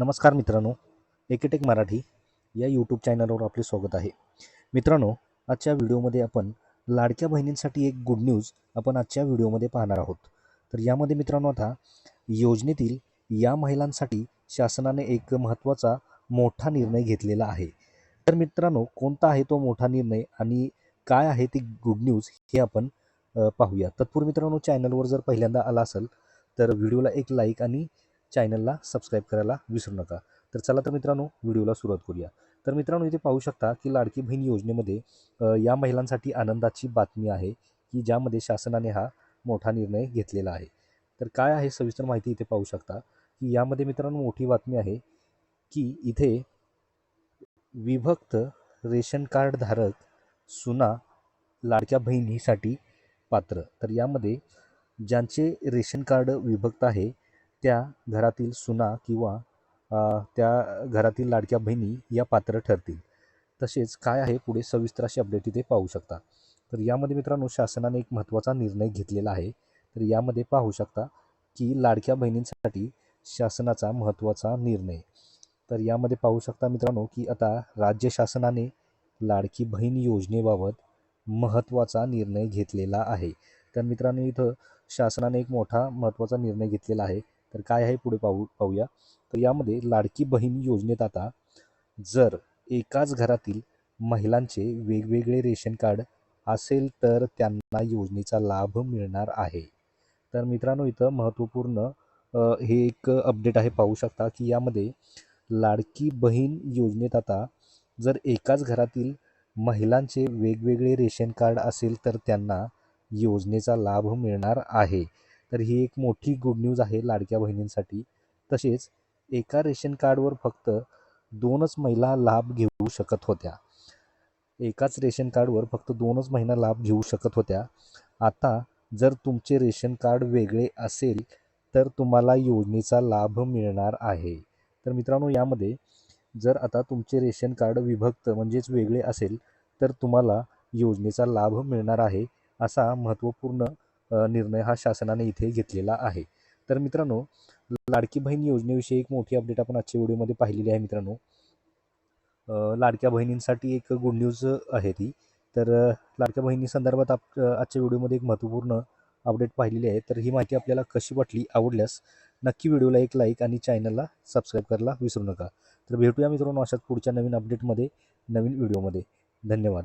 नमस्कार मित्रांनो एकेटेक मराठी या यूट्यूब चॅनलवर आपले स्वागत आहे. मित्रांनो आजच्या व्हिडिओमध्ये आपण लाडक्या बहिणींसाठी एक गुड न्यूज आपण आजच्या व्हिडिओमध्ये पाहणार आहोत. तर यामध्ये मित्रांनो आता योजनेतील या महिलांसाठी शासनाने एक महत्त्वाचा मोठा निर्णय घेतलेला आहे. तर मित्रांनो कोणता आहे तो मोठा निर्णय आणि काय आहे ती गुड न्यूज हे आपण पाहूया. तत्पूर्वी मित्रांनो चॅनलवर जर पहिल्यांदा आला असेल तर व्हिडिओला एक लाईक आणि चॅनलला सबस्क्राईब करायला विसरू नका. तर चला तर मित्रांनो व्हिडिओला सुरुवात करूया. तर मित्रांनो इथे पाहू शकता की लाडकी बहीण योजनेमध्ये या महिलांसाठी आनंदाची बातमी आहे की ज्यामध्ये शासनाने हा मोठा निर्णय घेतलेला आहे. तर काय आहे सविस्तर माहिती इथे पाहू शकता की यामध्ये मित्रांनो मोठी बातमी आहे की इथे विभक्त रेशन कार्ड धारक सुना लाडक्या बहिणीसाठी पात्र. तर यामध्ये ज्यांचे रेशन कार्ड विभक्त आहे त्या घरातील सुना किंवा त्या घरातील लाडक्या बहिणी या पात्र ठरतील. तसेच काय आहे पुढे सविस्तर अशी अपडेट इथे पाहू शकता. तर यामध्ये मित्रांनो शासनाने एक महत्त्वाचा निर्णय घेतलेला आहे. तर यामध्ये पाहू शकता की लाडक्या बहिणींसाठी शासनाचा महत्त्वाचा निर्णय. तर यामध्ये पाहू शकता मित्रांनो की आता राज्य शासनाने लाडकी बहीण योजनेबाबत महत्त्वाचा निर्णय घेतलेला आहे. तर मित्रांनो इथं शासनाने एक मोठा महत्त्वाचा निर्णय घेतलेला आहे. तर काय आहे पुढे पाहू पाहूया. तर यामध्ये लाडकी बहीण योजनेत आता जर एकाच घरातील महिलांचे वेगवेगळे रेशन कार्ड असेल तर त्यांना योजनेचा लाभ मिळणार आहे. तर मित्रांनो इथं महत्त्वपूर्ण हे एक अपडेट आहे. पाहू शकता की यामध्ये लाडकी बहीण योजनेत आता जर एकाच घरातील महिलांचे वेगवेगळे रेशन कार्ड असेल तर त्यांना योजनेचा लाभ मिळणार आहे. तर ही एक मोठी गुड न्यूज आहे लाडक्या बहिणींसाठी. तसेच एका रेशन कार्डवर फक्त दोनच महिला लाभ घेऊ शकत होत्या. एकाच रेशन कार्डवर फक्त दोनच महिना लाभ घेऊ शकत होत्या. आता जर तुमचे रेशन कार्ड वेगळे असेल तर तुम्हाला योजनेचा लाभ मिळणार आहे. तर मित्रांनो यामध्ये जर आता तुमचे रेशन कार्ड विभक्त म्हणजेच वेगळे असेल तर तुम्हाला योजनेचा लाभ मिळणार आहे असा महत्त्वपूर्ण निर्णय हा शासनाने इथे घेतलेला आहे. तर मित्रांनो लाडकी बहीण योजनेविषयी एक मोठी अपडेट आपण आजच्या व्हिडिओमध्ये पाहिलेली आहे मित्रांनो. लाडक्या बहिणींसाठी एक गुड न्यूज आहे ती. तर लाडक्या बहिणी संदर्भात आप आजच्या व्हिडिओमध्ये एक महत्त्वपूर्ण अपडेट पाहिलेली आहे. तर ही माहिती आपल्याला कशी वाटली आवडल्यास नक्की व्हिडिओला एक लाईक आणि चॅनलला सबस्क्राईब करायला विसरू नका. तर भेटूया मित्रांनो अशाच पुढच्या नवीन अपडेटमध्ये नवीन व्हिडिओमध्ये. धन्यवाद.